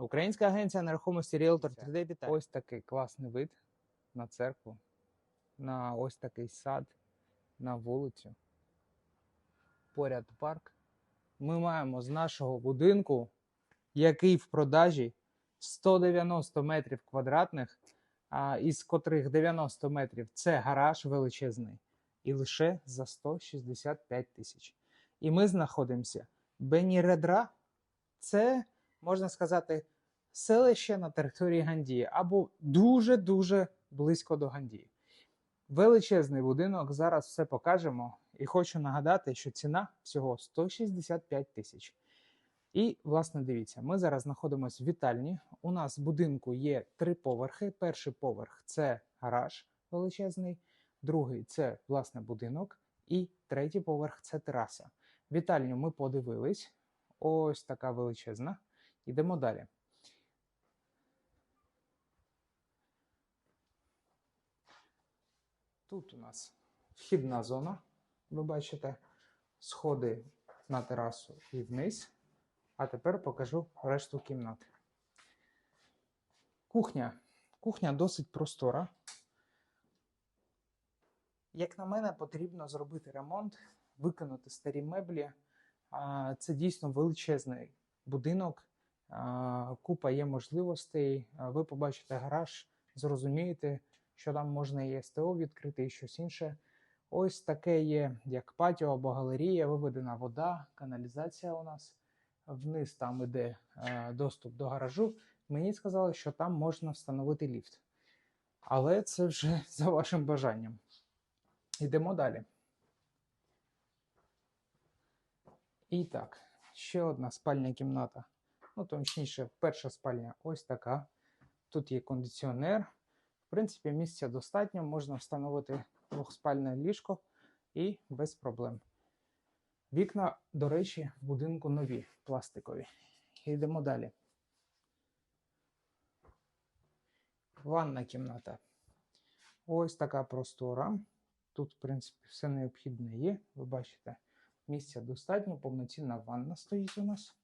Українська агенція нерухомості Realtor 3D вітає. Ось такий класний вид на церкву, на ось такий сад, на вулицю. Поряд парк. Ми маємо з нашого будинку, який в продажі 190 метрів квадратних, а, із котрих 90 метрів це гараж величезний, і лише за 165 тисяч. І ми знаходимося Беніредра. Це можна сказати, селище на території Гандії або дуже-дуже близько до Гандії. Величезний будинок, зараз все покажемо. І хочу нагадати, що ціна всього 165 тисяч. І, власне, дивіться, ми зараз знаходимося в вітальні. У нас в будинку є три поверхи. Перший поверх це гараж величезний, другий це власне будинок, і третій поверх це тераса. Вітальню ми подивились. Ось така величезна. Йдемо далі. Тут у нас вхідна зона. Ви бачите сходи на терасу і вниз. А тепер покажу решту кімнати. Кухня. Кухня досить простора. Як на мене, потрібно зробити ремонт, викинути старі меблі. Це дійсно величезний будинок, купа є можливостей. Ви побачите гараж, зрозумієте, що там можна і СТО відкрити, і щось інше. Ось таке є, як патіо або галерія, виведена вода, каналізація у нас. Вниз там іде доступ до гаражу. Мені сказали, що там можна встановити ліфт. Але це вже за вашим бажанням. Йдемо далі. І так, ще одна спальня кімната. Ну, точніше, перша спальня ось така. Тут є кондиціонер. В принципі, місця достатньо, можна встановити двохспальне ліжко і без проблем. Вікна, до речі, в будинку нові, пластикові. Йдемо далі. Ванна кімната. Ось така простора. Тут, в принципі, все необхідне є. Ви бачите, місця достатньо, повноцінна ванна стоїть у нас.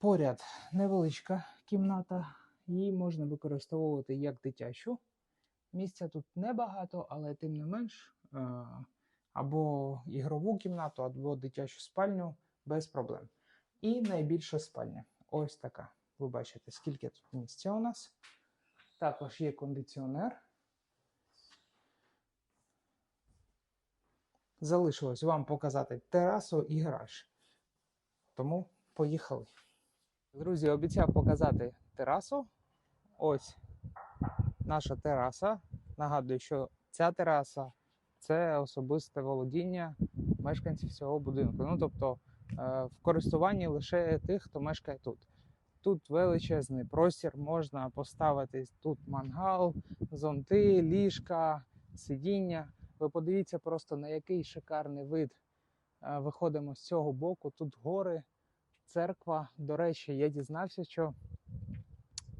Поряд невеличка кімната. Її можна використовувати як дитячу. Місця тут небагато, але тим не менш, е, або ігрову кімнату, або дитячу спальню без проблем. І найбільша спальня. Ось така. Ви бачите, скільки тут місця у нас. Також є кондиціонер. Залишилось вам показати терасу і гараж. Тому поїхали. Друзі, обіцяв показати терасу. Ось наша тераса. Нагадую, що ця тераса це особисте володіння мешканців цього будинку. Ну, тобто е, в користуванні лише тих, хто мешкає тут. Тут величезний простір, можна поставити тут мангал, зонти, ліжка, сидіння. Ви подивіться просто на який шикарний вид. Е, Виходимо з цього боку. Тут гори, церква. До речі, я дізнався, що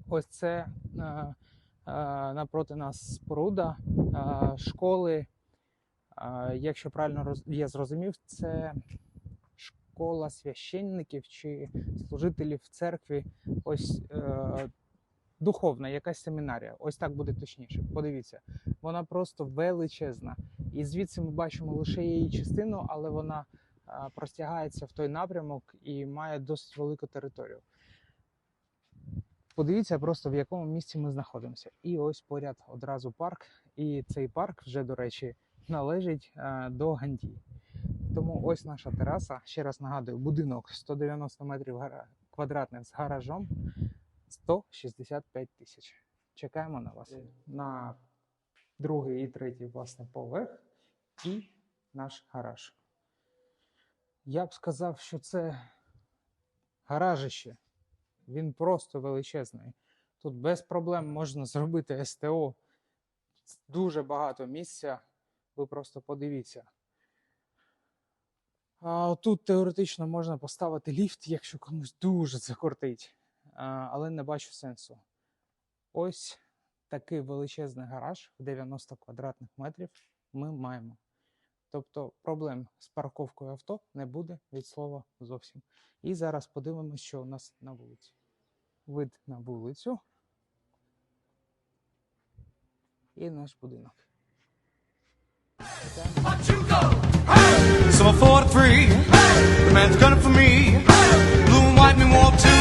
ось це е, е, напроти нас споруда е, школи. Е, Якщо правильно роз- я зрозумів, це школа священників чи служителів церкві. Ось е, духовна, якась семінарія. Ось так буде точніше. Подивіться, вона просто величезна. І звідси ми бачимо лише її частину, але вона простягається в той напрямок і має досить велику територію. Подивіться просто в якому місці ми знаходимося. І ось поряд одразу парк. І цей парк вже, до речі, належить е, до Гандії. Тому ось наша тераса. Ще раз нагадую, будинок 190 метрів квадратних з гаражом 165 тисяч. Чекаємо на вас на другий і третій власне поверх і наш гараж. Я б сказав, що це гаражище. Він просто величезний. Тут без проблем можна зробити СТО. Дуже багато місця. Ви просто подивіться. А тут теоретично можна поставити ліфт, якщо комусь дуже закортить. Але не бачу сенсу. Ось такий величезний гараж в 90 квадратних метрів ми маємо. Тобто проблем з парковкою авто не буде від слова зовсім. І зараз подивимося, що у нас на вулиці. Вид на вулицю і наш будинок. So I fought free. The man's gunning for me. Blue and white me warped too.